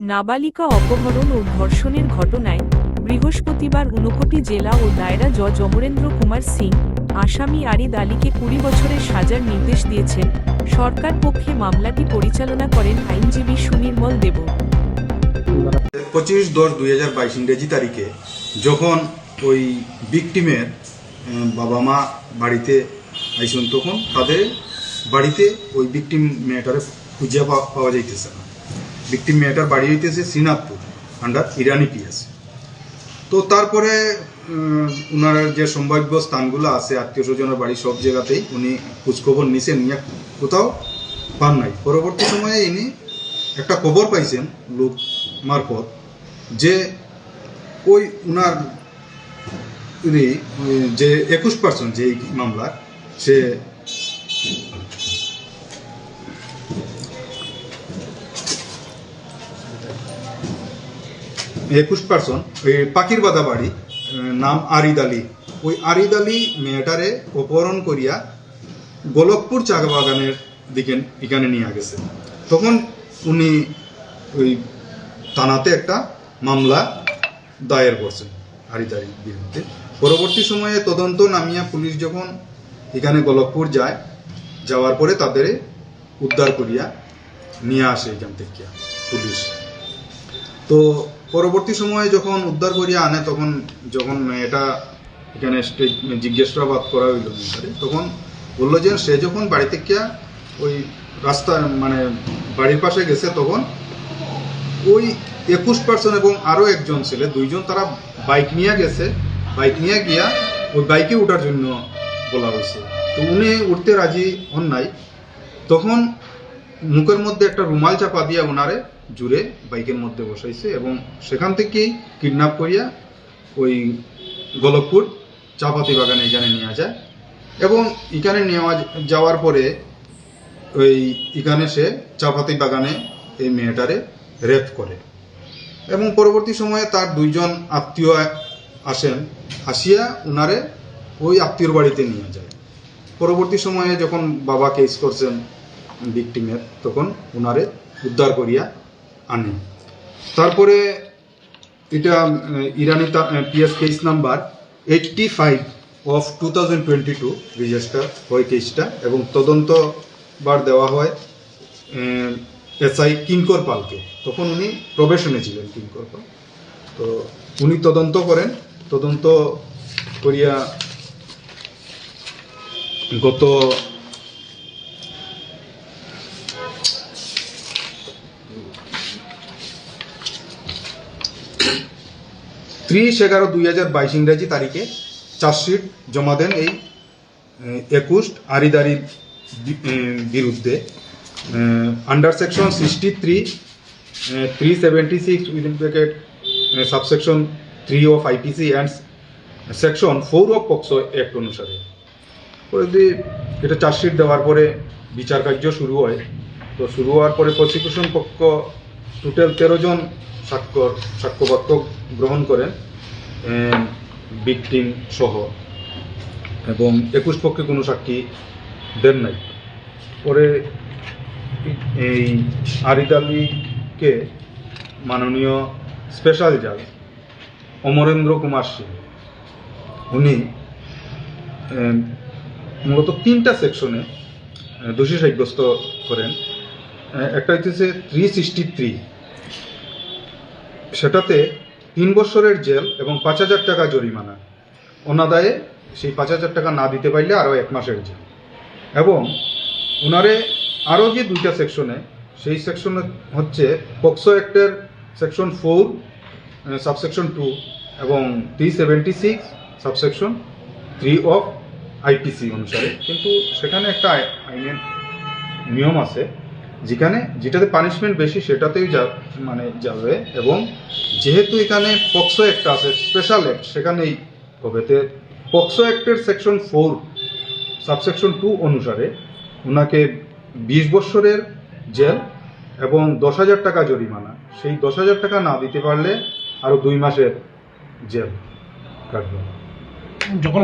নাবালিকা অপহরণ ও ধর্ষণের ঘটনায় বৃহস্পতিবার ঊনকোটি জেলা ও দায়রা জজ অমরেন্দ্র কুমার সিং, আসামি আরিদ আলীকে কুড়ি বছরের সাজার নির্দেশ দিয়েছেন। সরকার পক্ষে মামলাটি পরিচালনা করেন আইনজীবী সুনির্মল দেব। পঁচিশ দশ দুই হাজার বাইশ ইংরেজি তারিখে যখন ওই বিকটিমের বাবা মা বাড়িতে আইসুন তখন তাদের বাড়িতে ওই বিকটিম মেয়েটারে খুঁজে পাওয়া যাইতেছে না। বিকটিম মেয়েটার বাড়ি হইতেছে শ্রীনাথপুর আন্ডার ইরানি পিএস তো তারপরে উনার যে সম্ভাব্য স্থানগুলো আছে, আত্মীয় স্বজনের বাড়ি সব জায়গাতেই উনি খোঁজখবর নিছেন, নিয়ে কোথাও পান নাই। পরবর্তী সময়ে ইনি একটা খবর পাইছেন, লোক মারফত, যে ওই উনার যে একুশ পার্সেন্ট যে এই মামলার, সে একুশ পার্সন ওই পাখির বাদা বাড়ি নাম আরিদ আলী। ওই আরিদ আলী মেয়েটারে অপহরণ করিয়া গোলকপুর চা বাগানের দিকে, এখানে নিয়ে গেছে। তখন উনি ওই থানাতে একটা মামলা দায়ের করছেন আরিদ আলীর বিরুদ্ধে। পরবর্তী সময়ে তদন্ত নামিয়া পুলিশ যখন এখানে গোলকপুর যায়, যাওয়ার পরে তাদের উদ্ধার করিয়া নিয়ে আসে এখান থেকে পুলিশ। তো পরবর্তী সময়ে যখন উদ্ধার করিয়া আনে, তখন যখন এটা এখানে স্টেজ জিজ্ঞাসাবাদ করা হইল তখন বলল যে সে যখন বাড়ি থেকে ওই রাস্তা মানে বাড়ির পাশে গেছে, তখন ওই একুশ পার্সেন্ট এবং আরও একজন ছেলে, দুইজন তারা বাইক নিয়ে গেছে। বাইক নিয়ে গিয়া ওই বাইকে ওঠার জন্য বলা হয়েছে তো উনি উঠতে রাজি হন নাই। তখন মুখের মধ্যে একটা রুমাল চাপা দিয়া ওনারে জুড়ে বাইকের মধ্যে বসাইছে এবং সেখান থেকেই কিডন্যাপ করিয়া ওই গোলকপুর চাপাতি বাগানে এখানে নেওয়া যায়। এবং এখানে নেওয়া যাওয়ার পরে ওই এখানে সে চাপাতি বাগানে এই মেয়েটারে রেপ করে। এবং পরবর্তী সময়ে তার দুইজন আত্মীয় আসেন, আসিয়া উনারে ওই আত্মীয়র বাড়িতে নিয়ে যায়। পরবর্তী সময়ে যখন বাবা কেস করছেন ভিকটিমের তখন উনারে উদ্ধার করিয়া আনে তারপরে এটা Irani PS case number eighty five of two thousand twenty two register হয় কেসটা এবং তদন্ত বার দেওয়া হয় এসআই কিঙ্কর পালকে। তখন উনি প্রবেশনে ছিলেন কিঙ্কর পাল। তো উনি তদন্ত করেন। তদন্ত করিয়া গত ত্রিশ এগারো দুই হাজার বাইশ ইংরাজি তারিখে চার্জশিট জমা দেন এই একুশ আরিদারির বিরুদ্ধে। Under section sixty three three seventy six within bracket subsection three of IPC and section four of POCSO act অনুসারে। পরে যদি এটা চার্জশিট দেওয়ার পরে বিচার কার্য শুরু হয়, তো শুরু হওয়ার পরে প্রসিকিউশন পক্ষ টোটাল তেরো জন সাক্ষ্য সাক্ষ্যবাক্য গ্রহণ করেন ভিকটিম সহ। এবং একুশ পক্ষে কোনো সাক্ষী দেন নাই। পরে এই আরিদ আলীকে মাননীয় স্পেশাল জাজ অমরেন্দ্র কুমার সিং, উনি মূলত তিনটা সেকশনে দোষী সাব্যস্ত করেন। একটা হচ্ছে থ্রি সিক্সটি থ্রি সেটাতে তিন বছরের জেল এবং পাঁচ হাজার টাকা জরিমানা। অনাদায়ে সেই পাঁচ হাজার টাকা না দিতে পারলে আরও এক মাসের জেল। এবং ওনারে আরও যে দুইটা সেকশনে, সেই সেকশনে হচ্ছে পক্সো অ্যাক্টের সেকশন ফোর সাবসেকশন টু এবং three seventy six, subsection three of IPC অনুসারে। কিন্তু সেখানে একটা আই- আইনের নিয়ম আছে যেখানে যেটাতে পানিশমেন্ট বেশি, সেটাতেই যা মানে যাবে এবং যেহেতু এখানে পক্সো একটা আছে স্পেশাল অ্যাক্ট সেখানেই হবে। তে পক্সো অ্যাক্টের সেকশন ফোর সাবসেকশন টু অনুসারে ওনাকে বিশ বছরের জেল এবং দশ হাজার টাকা জরিমানা। সেই দশ হাজার টাকা না দিতে পারলে আরও দুই মাসের জেল কাটবে। যখন